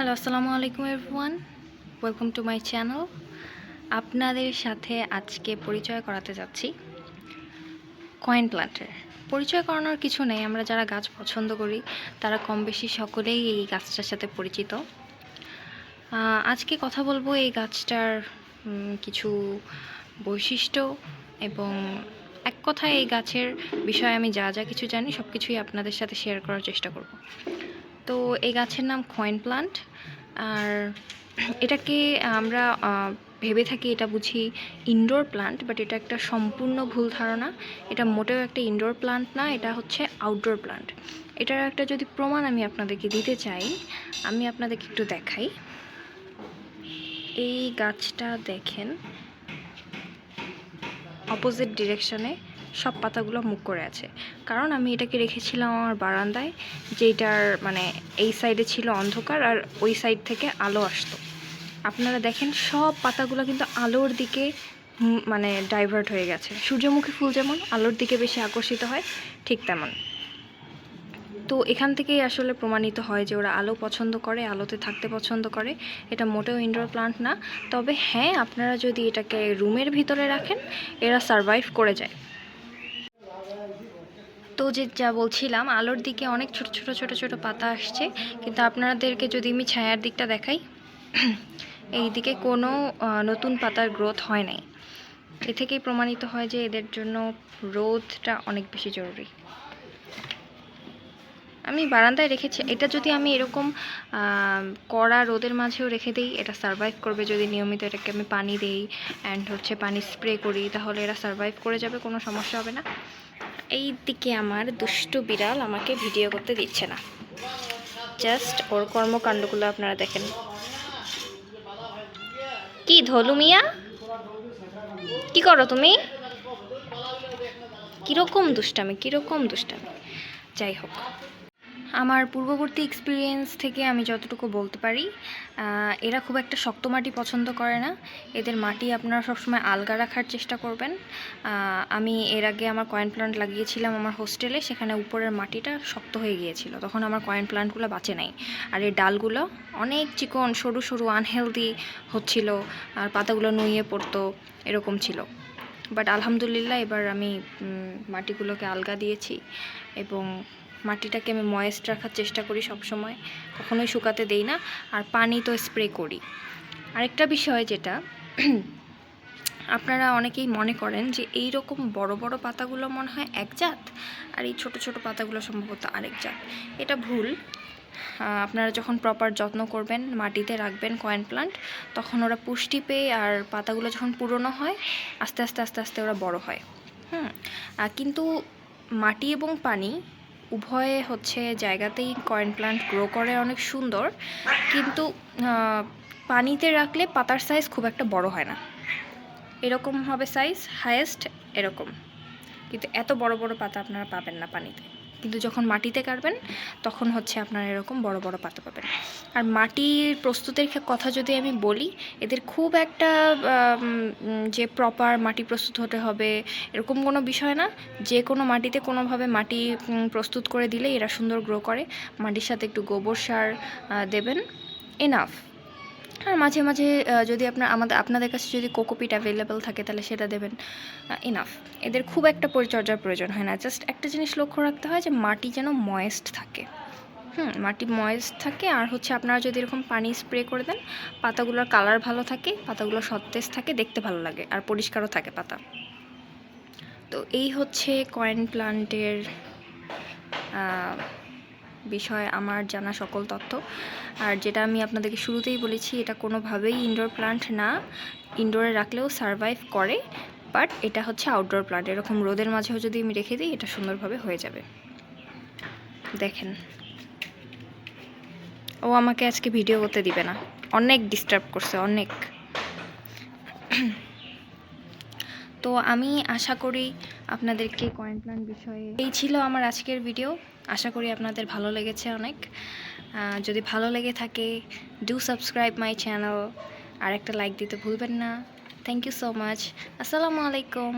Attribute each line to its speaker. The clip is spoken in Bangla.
Speaker 1: হ্যালো, আসসালামু আলাইকুম everyone. Welcome to my channel আপনাদের সাথে আজকে পরিচয় করাতে যাচ্ছি। কয়েন প্লান্টের পরিচয় করানোর কিছু নেই, আমরা যারা গাছ পছন্দ করি, তারা কম বেশি সকলেই এই গাছটার সাথে পরিচিত। আজকে কথা বলব এই গাছটার কিছু বৈশিষ্ট্য এবং এক কথায় এই গাছের বিষয়ে আমি যা যা কিছু জানি সব কিছুই আপনাদের সাথে শেয়ার করার চেষ্টা করব। তো এই গাছের নাম কয়েন প্লান্ট আর এটাকে আমরা ভেবে থাকি এটা বুঝি ইনডোর প্লান্ট বাট এটা একটা সম্পূর্ণ ভুল ধারণা। এটা মোটেও একটা ইনডোর প্লান্ট না, এটা হচ্ছে আউটডোর প্লান্ট এটার একটা যদি প্রমাণ আমি আপনাদেরকে দিতে চাই, আমি আপনাদেরকে একটু দেখাই। এই গাছটা দেখেন অপোজিট ডিরেকশনে সব পাতাগুলো মুখ করে আছে। কারণ আমি এটাকে রেখেছিলাম আমার বারান্দায় যেটার মানে এই সাইডে ছিল অন্ধকার আর ওই সাইড থেকে আলো আসতো। আপনারা দেখেন সব পাতাগুলো কিন্তু আলোর দিকে মানে ডাইভার্ট হয়ে গেছে। সূর্যমুখী ফুল যেমন আলোর দিকে বেশি আকর্ষিত হয়, ঠিক তেমন। তো এখান থেকেই আসলে প্রমাণিত হয় যে ওরা আলো পছন্দ করে, আলোতে থাকতে পছন্দ করে। এটা মোটেও ইনডোর প্লান্ট না। তবে হ্যাঁ আপনারা যদি এটাকে রুমের ভিতরে রাখেন, এরা সারভাইভ করে যায়। তো যে যা বলছিলাম, আলোর দিকে অনেক ছোট ছোট ছোট ছোট পাতা আসছে। কিন্তু আপনাদেরকে যদি আমি ছায়ার দিকটা দেখাই, এই দিকে কোনো নতুন পাতার গ্রোথ হয় নাই। এ থেকেই প্রমাণিত হয় যে এদের জন্য রোদটা অনেক বেশি জরুরি। আমি বারান্দায় রেখেছি, এটা যদি আমি এরকম কড়া রোদের মাঝেও রেখে দিই, এটা সারভাইভ করবে যদি নিয়মিত এটাকে আমি পানি দিই অ্যান্ড হচ্ছে পানি স্প্রে করি, তাহলে এরা সারভাইভ করে যাবে, কোনো সমস্যা হবে না। এই দিকে আমার দুষ্টু বিড়াল আমাকে ভিডিও করতে দিচ্ছে না। জাস্ট ওর কর্মকাণ্ডগুলো আপনারা দেখেন। কি ধলু মিয়া? কি করো তুমি? কীরকম দুষ্টামি কীরকম দুষ্টামি। যাই হোক। আমার পূর্ববর্তী এক্সপিরিয়েন্স থেকে আমি যতটুকু বলতে পারি এরা খুব একটা শক্ত মাটি পছন্দ করে না। এদের মাটি আপনারা সবসময় আলগা রাখার চেষ্টা করবেন। আমি এর আগে আমার কয়েন প্লান্ট লাগিয়েছিলাম আমার হোস্টেলে সেখানে উপরের মাটিটা শক্ত হয়ে গিয়েছিল। তখন আমার কয়েন প্লান্টগুলো বাঁচে নাই। আর এই ডালগুলো অনেক চিকন, সরু সরু আনহেলদি হচ্ছিল, আর পাতাগুলো নুয়ে পড়তো, এরকম ছিল। বাট আলহামদুলিল্লাহ এবার আমি মাটিগুলোকে আলগা দিয়েছি এবং মাটিটাকে আমি ময়েস্ট রাখার চেষ্টা করি সব সময় কখনোই শুকাতে দেই না, আর পানি তো স্প্রে করি। আরেকটা বিষয় যেটা, আপনারা অনেকেই মনে করেন যে এই রকম বড় বড় পাতাগুলো মনে হয় এক জাত, আর এই ছোট ছোট পাতাগুলো সম্ভবত আরেক জাত। এটা ভুল। আপনারা যখন প্রপার যত্ন করবেন, মাটিতে রাখবেন কয়েন প্লান্ট তখন ওরা পুষ্টি পেয়ে আর পাতাগুলো যখন পুরনো হয়, আস্তে আস্তে আস্তে আস্তে ওরা বড় হয়। হুম কিন্তু মাটি এবং পানি উভয়ে হচ্ছে জায়গাতেই কয়েন প্লান্ট গ্রো করে অনেক সুন্দর। কিন্তু পানিতে রাখলে পাতার সাইজ খুব একটা বড় হয় না। এরকম হবে সাইজ হায়েস্ট এরকম। কিন্তু এত বড় বড় পাতা আপনারা পাবেন না পানিতে। কিন্তু যখন মাটিতে কাটবেন, তখন হচ্ছে আপনারা এরকম বড় বড় পাতা পাবেন। আর মাটির প্রস্তুতের কথা যদি আমি বলি, এদের খুব একটা যে প্রপার মাটি প্রস্তুত হতে হবে, এরকম কোনো বিষয় না। যে কোনো মাটিতে কোনোভাবে মাটি প্রস্তুত করে দিলে এরা সুন্দর গ্রো করে। মাটির সাথে একটু গোবর সার দেবেন এনাফ আর মাঝে মাঝে যদি আপনার, আমাদের, আপনাদের কাছে যদি কোকোপিট অ্যাভেলেবেল থাকে, তাহলে সেটা দেবেন এনাফ এদের খুব একটা পরিচর্যার প্রয়োজন হয় না। জাস্ট একটা জিনিস লক্ষ্য রাখতে হয় যে, মাটি যেন ময়েস্ট থাকে। হুম, মাটি ময়েস্ট থাকে, আর হচ্ছে আপনারা যদি এরকম পানি স্প্রে করে দেন, পাতাগুলোর কালার ভালো থাকে, পাতাগুলো সতেজ থাকে, দেখতে ভালো লাগে, আর পরিষ্কারও থাকে পাতা। তো এই হচ্ছে কয়েন প্লান্টের বিষয়ে আমার জানা সকল তথ্য। আর যেটা আমি আপনাদেরকে শুরুতেই বলেছি, এটা কোনোভাবেই ইনডোর প্লান্ট না। ইনডোরে রাখলেও সারভাইভ করে বাট এটা হচ্ছে আউটডোর প্লান্ট এরকম রোদের মাঝেও যদি আমি রেখে দিই, এটা সুন্দরভাবে হয়ে যাবে। দেখেন। ও আমাকে আজকে ভিডিও করতে দিবে না। অনেক ডিস্টার্ব করছে, অনেক। তো আমি আশা করি আপনাদেরকে কয়েন প্ল্যান বিষয়ে এই ছিল আমার আজকের ভিডিও আশা করি আপনাদের ভালো লেগেছে অনেক। যদি ভালো লেগে থাকে ডু সাবস্ক্রাইব মাই চ্যানেল আর একটা লাইক দিতে ভুলবেন না। থ্যাংক ইউ সো মাচ আসসালামু আলাইকুম।